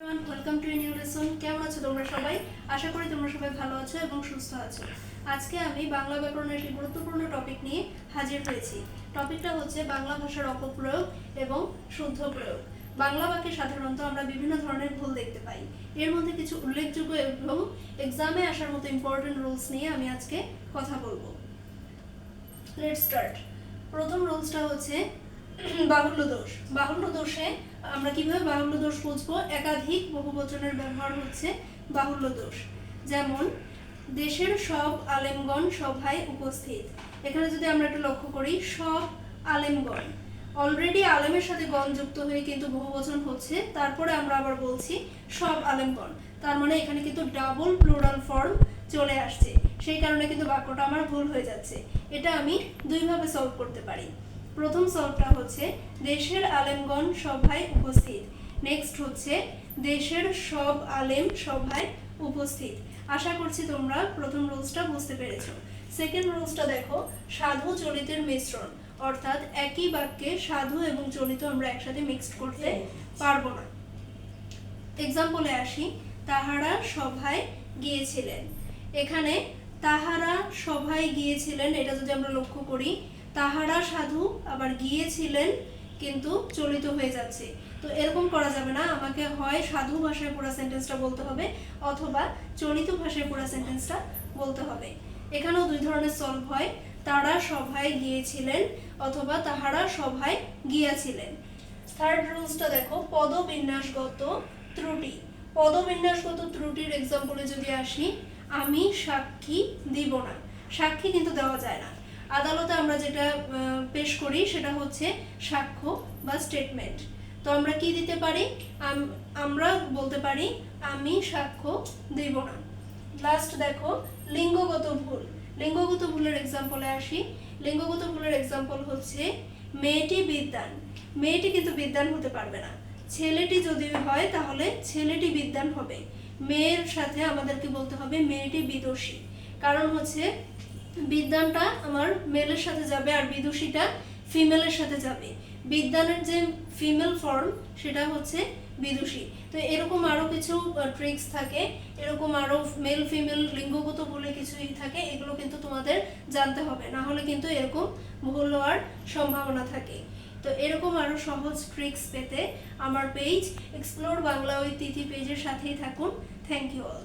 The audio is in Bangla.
ওয়েলকাম টু নিউ লেসন কেমন আছো তোমরা সবাই? আশা করি তোমরা সবাই ভালো আছো এবং সুস্থ আছো। আজকে আমি বাংলা ব্যাকরণের একটি গুরুত্বপূর্ণ টপিক নিয়ে হাজির হয়েছি। টপিকটা হচ্ছে বাংলা ভাষার অপপ্রয়োগ এবং শুদ্ধ প্রয়োগ। বাংলা বাক্যে সাধারণত আমরা বিভিন্ন ধরনের ভুল দেখতে পাই। এর মধ্যে কিছু উল্লেখযোগ্য এবং এক্সামে আসার মতো ইম্পর্টেন্ট রুলস নিয়ে আমি আজকে কথা বলব। লেট স্টার্ট প্রথম রুলসটা হচ্ছে বাহুল্য দোষ। বাহুল্য দোষে আমরা কীভাবে বাহুল্য দোষ বুঝব? একাধিক বহুবচনের ব্যবহার হচ্ছে বাহুল্য দোষ। যেমন, দেশের সব আলেমগণ সভায় উপস্থিত। এখানে যদি আমরা একটু লক্ষ্য করি, সব আলেমগণ। অলরেডি আলেমের সাথে গণ যুক্ত হয়ে কিন্তু বহুবচন হচ্ছে। তারপরে আমরা আবার বলছি, সব আলেমগণ। তার মানে এখানে কিন্তু ডাবল প্লুরাল ফর্ম চলে আসছে। সেই কারণে কিন্তু বাক্যটা আমার ভুল হয়ে যাচ্ছে। এটা আমি দুইভাবে সলভ করতে পারি। প্রথম সলভটা হচ্ছে দেশের আলেমগণ সভায় উপস্থিত। নেক্সট হচ্ছে দেশের সব আলেম সভায় উপস্থিত। আশা করছি তোমরা প্রথম রুলসটা বুঝতে পেরেছ। সেকেন্ড রুলসটা দেখো সাধু চলিতের মিশ্রণ। অর্থাৎ একই বাক্যে সাধু এবং চলিত আমরা একসাথে মিক্সড করতে পারব না। এক্সাম্পলে আসি তাহারা সভায় গিয়েছিলেন। এখানে তাহারা সভায় গিয়েছিলেন এটা যদি আমরা লক্ষ্য করি তাহারা সাধু আবার গিয়েছিলেন, কিন্তু চলিত হয়ে যাচ্ছে। তো এরকম করা যাবে না, আমাকে হয় সাধু ভাষায় পুরো সেন্টেন্সটা বলতে হবে, অথবা চলিত ভাষায় পুরো সেন্টেন্সটা বলতে হবে। এখানেও দুই ধরনের সলভ হয়, তারা সভায় গিয়েছিলেন অথবা তাহারা সভায় গিয়াছিলেন। থার্ড রুলসটা দেখো, পদবিন্যাসগত ত্রুটি। পদবিন্যাসগত ত্রুটির এক্সাম্পলে যদি আসি, আমি সাক্ষী দিব না। সাক্ষী কিন্তু দেওয়া যায় না। আদালতে আমরা যেটা পেশ করি সেটা হচ্ছে সাক্ষ্য বা স্টেটমেন্ট তো আমরা কি দিতে পারি? আমরা বলতে পারি, আমি সাক্ষ্য দিব না। লাস্ট দেখো, লিঙ্গগত ভুল। লিঙ্গগত ভুলের এক্সাম্পলে আসি। লিঙ্গগত ভুলের এক্সাম্পল হচ্ছে মেয়েটি বিদ্যান। মেয়েটি কিন্তু বিদ্যান হতে পারবে না। ছেলেটি যদি হয়, তাহলে ছেলেটি বিদ্যান হবে। মেয়ের সাথে আমাদেরকে বলতে হবে, মেয়েটি বিদুষী কারণ হচ্ছে বিদ্যানটা আমার মেলের সাথে যাবে আর বিদুষীটা ফিমেলের সাথে যাবে। বিদ্যানের যে ফিমেল ফর্ম সেটা হচ্ছে বিদুষী। তো এরকম আরও কিছু ট্রিক্স থাকে, এরকম আরও মেল ফিমেল লিঙ্গগত বলে কিছুই থাকে, এগুলো কিন্তু তোমাদের জানতে হবে। না হলে কিন্তু এরকম ভুল হওয়ার সম্ভাবনা থাকে। তো এরকম আরও সহজ ট্রিক্স পেতে আমার পেজ এক্সপ্লোর বাংলা ওই তিথি পেজের সাথেই থাকুন। Thank you all